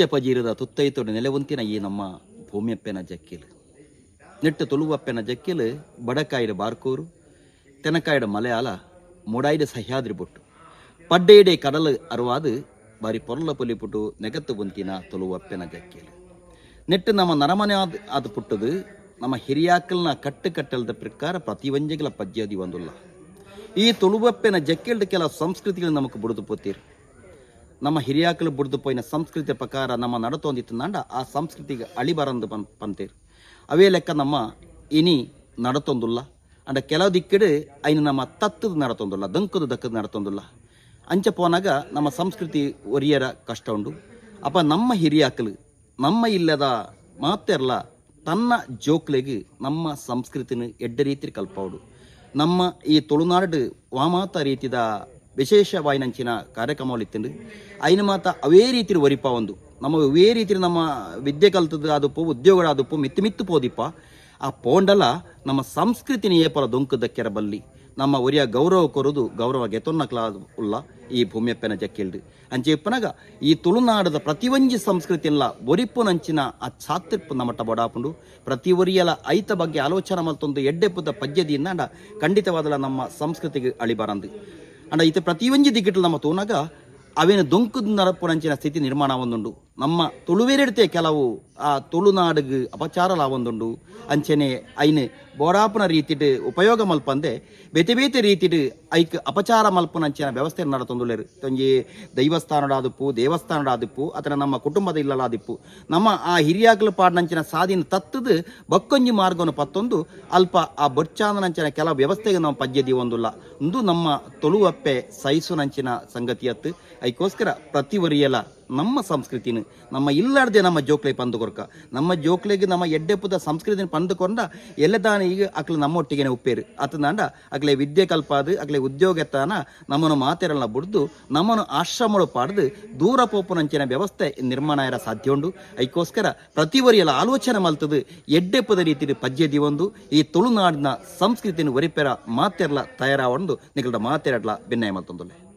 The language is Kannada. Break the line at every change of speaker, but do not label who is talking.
ಪಚ್ಚೆ ಪಜೀರದ ತುತ್ತೈತೊಡು ನೆಲೆವಂತಿನ ಈ ನಮ್ಮ ಭೂಮಿಯಪ್ಪೆನ ಜಕ್ಕಿಲು. ನೆಟ್ಟು ತುಳುವಪ್ಪೆನ ಜಕ್ಕಿಲು ಬಡಕಾಯಿಡ ಬಾರ್ಕೂರು ತೆನಕಾಯಿಡ ಮಲಯಾಳ ಮುಡಾಯಿಡ ಸಹ್ಯಾದ್ರಿ ಬೊಟ್ಟು ಪಡ್ಡೈಡೆ ಕಡಲ ಅರುವಾದು, ಬಾರಿ ಪೊರ್ಲ ಪುಲಿಪುಟು ನೆಗತ್ತು ಗುಂತಿನ ತುಳುವಪ್ಪೆನ ಜಕ್ಕಿಲು. ನೆಟ್ಟು ನಮ್ಮ ನರಮನೆ ಆದ ಅದು ಪುಟ್ಟದು, ನಮ್ಮ ಹಿರಿಯಾಕಲ್ನ ಕಟ್ಟು ಕಟ್ಟಲದ ಪ್ರಕಾರ ಪ್ರತಿವಂಜಗಳ ಪದ್ಯದಿ ಒಂದುಲ್ಲ. ಈ ತುಳುವಪ್ಪೆನ ಜಕ್ಕಿಲ್ದ ಕೆಲ ಸಂಸ್ಕೃತಿಗಳು ನಮಗೆ ಬುಡಿದು ಪೋತೀರು ನಮ್ಮ ಹಿರಿಯಾಕಲು ಬುಡ್ದು ಪೋಯಿನ ಸಂಸ್ಕೃತಿ ಪ್ರಕಾರ ನಮ್ಮ ನಡತೊಂದಿತ್ತು ನಂಡ ಆ ಸಂಸ್ಕೃತಿಗೆ ಅಳಿಬಾರಂದು ಬನ್ ಪಂತೇರು. ಅವೇ ಲೆಕ್ಕ ನಮ್ಮ ಇನಿ ನಡತೊಂದುಲ್ಲ. ಅಂಡ ಕೆಲವು ದಿಕ್ಕಿಡು ಐನು ನಮ್ಮ ತತ್ತದ ನಡತೊಂದುಲ್ಲ, ದಂಕದ ದಕ್ಕದ ನಡತೊಂದುಲ್ಲ. ಅಂಚ ಪೋನಾಗ ನಮ್ಮ ಸಂಸ್ಕೃತಿ ಒರಿಯರ ಕಷ್ಟ ಉಂಡು. ಅಪ್ಪ ನಮ್ಮ ಹಿರಿಯಾಕಲು, ನಮ್ಮ ಇಲ್ಲದ ಮಾತೆರ್ಲ ತನ್ನ ಜೋಕ್ಲೆಗೆ ನಮ್ಮ ಸಂಸ್ಕೃತಿನ ಎಡ್ಡ ರೀತಿ ಕಲ್ಪೌಡು ನಮ್ಮ ಈ ತುಳುನಾಡು ವಾಮಾತ ರೀತಿದ ವಿಶೇಷವಾಯಿನಂಚಿನ ಇತ್ತು ಐನ ಮಾತ ಅವೇ ರೀತಿ ವರಿಪ ಒಂದು. ನಮ್ಮ ಅವೇ ರೀತಿ ನಮ್ಮ ವಿದ್ಯೆ ಕಲ್ತದ ಆದುಪ್ಪು ಉದ್ಯೋಗ ಆದುಪ್ಪು ಮಿತ್ತು ಮಿತ್ತು ಪೋದಿಪ್ಪ. ಆ ಪೋಂಡಲ ನಮ್ಮ ಸಂಸ್ಕೃತಿನ ನೇಪಲ ದೊಂಕದಕ್ಕೆರ ಬಲ್ಲಿ ನಮ್ಮ ಒರಿಯ ಗೌರವ ಕೊರದು ಗೌರವ ಗೆತೊನ್ನಕ್ಲ ಉಲ್ಲ ಈ ಭೂಮಿಯಪ್ಪನ ಜಕ್ಕಿಲ್ರಿ ಅಂಚೆ ಇಪ್ಪನಾಗ ಈ ತುಳುನಾಡದ ಪ್ರತಿವಂಜಿ ಸಂಸ್ಕೃತಿ ಎಲ್ಲ ಒರಿಪ್ಪುನಂಚಿನ ಆ ಛಾತ್ರಿಪ್ಪು ನಮ್ಮಟ್ಟ ಬಡಾಪುಂಡು. ಪ್ರತಿ ಒರಿಯಲ ಐತ ಬಗ್ಗೆ ಆಲೋಚನೆ ಮಲ್ತೊಂದು ಎಡ್ಡೆಪ್ಪದ ಪದ್ಯದಿಂದ ಖಂಡಿತವಾದಲ ನಮ್ಮ ಸಂಸ್ಕೃತಿಗೆ ಅಳಿಬಾರಂದು. ಅಂಡ ಇತ ಪ್ರತಿಯೊಂಜಿ ದಿಕ್ಕಿಟ್ಲು ನಮ್ಮ ತೋನಾಗ ಅವೇನು ದೊಂಕು ನರಪುರಂಚಿನ ಸ್ಥಿತಿ ನಿರ್ಮಾಣ ಒಂದುಂಡು. ನಮ್ಮ ತುಳುವೇರೆಡ್ತೆ ಕೆಲವು ಆ ತುಳುನಾಡಿಗೆ ಅಪಚಾರಲ ಒಂದುಂಡು ಅಂಚನೆ ಐನ್ ಬೋಡಾಪನ ರೀತಿಡ್ ಉಪಯೋಗ ಮಲ್ಪಂದೆ, ಬೇತೆ ಬೇತೆ ರೀತಿಡ್ ಐಕ್ ಅಪಚಾರ ಮಲ್ಪನಂಚಿನ ವ್ಯವಸ್ಥೆ ನಡತೊಂದುಳ್ಳೇರು ತೊಂಜಿ ದೈವಸ್ಥಾನಡಾದಿಪ್ಪು, ದೇವಸ್ಥಾನಡಾದಿಪ್ಪು ಅಥವಾ ನಮ್ಮ ಕುಟುಂಬದ ಇಲ್ಲಲಾದಿಪ್ಪು. ನಮ್ಮ ಆ ಹಿರಿಯಾಕಲು ಪಾಡ್ನಂಚಿನ ಸಾಧಿನ ತತ್ತದ ಬಕ್ಕೊಂಜಿ ಮಾರ್ಗವನ್ನು ಪತ್ತೊಂದು, ಅಲ್ಪ ಆ ಬೊಚ್ಚಾಂದನಂಚಿನ ಕೆಲ ವ್ಯವಸ್ಥೆಗೆ ನಾವು ಪದ್ಯದಿ ಒಂದುಲ್ಲ. ಇಂದು ನಮ್ಮ ತೊಳುವಪ್ಪೆ ಸೈಸುನಂಚಿನ ಸಂಗತಿಯತ್ತು, ಐಕೋಸ್ಕರ ಪ್ರತಿ ವರಿಯಲ ನಮ್ಮ ಸಂಸ್ಕೃತಿನ, ನಮ್ಮ ಇಲ್ಲಾರ್ದೆ ನಮ್ಮ ಜೋಕ್ಲೆ ಪಂದುಕೊರ್ಕ. ನಮ್ಮ ಜೋಕ್ಲೆಗೆ ನಮ್ಮ ಎಡ್ಡೆಪ್ಪದ ಸಂಸ್ಕೃತಿನ ಪಂದುಕೊಂಡ, ಎಲ್ಲದಾನ ಈಗ ಅಕ್ಲೆ ನಮ್ಮೊಟ್ಟಿಗೆನೆ ಉಪ್ಪೇರು. ಅತನಾಂಡ ಅಕ್ಲೆ ವಿದ್ಯೆ ಕಲ್ಪಾದು, ಅಕ್ಲೆ ಉದ್ಯೋಗ ಎತ್ತಾನ, ನಮ್ಮನ್ನು ಮಾತೆರಲ್ಲ ಬುಡ್ದು, ನಮ್ಮನ್ನು ಆಶ್ರಮಗಳು ಪಾಡ್ದು, ದೂರ ಪೋಪುನಂಚಿನ ವ್ಯವಸ್ಥೆ ನಿರ್ಮಾಣ ಇರ ಸಾಧ್ಯ ಉಂಡು. ಐಕೋಸ್ಕರ ಪ್ರತಿವರಿಯಲ ಆಲೋಚನೆ ಮಲ್ತದು, ಎಡ್ಡೆಪ್ಪದ ರೀತಿ ಪದ್ಯದಿ ಒಂದು ಈ ತುಳುನಾಡಿನ ಸಂಸ್ಕೃತಿನ ಒರಿಪೆರ ಮಾತೆರ್ಲ ತಯಾರಾವೊಂದು ನಿಗಳ ಮಾತೆರಡ್ಲ ಭಿನ್ನಯ ಮಲ್ತೊಂದುಲ್ಲೆ.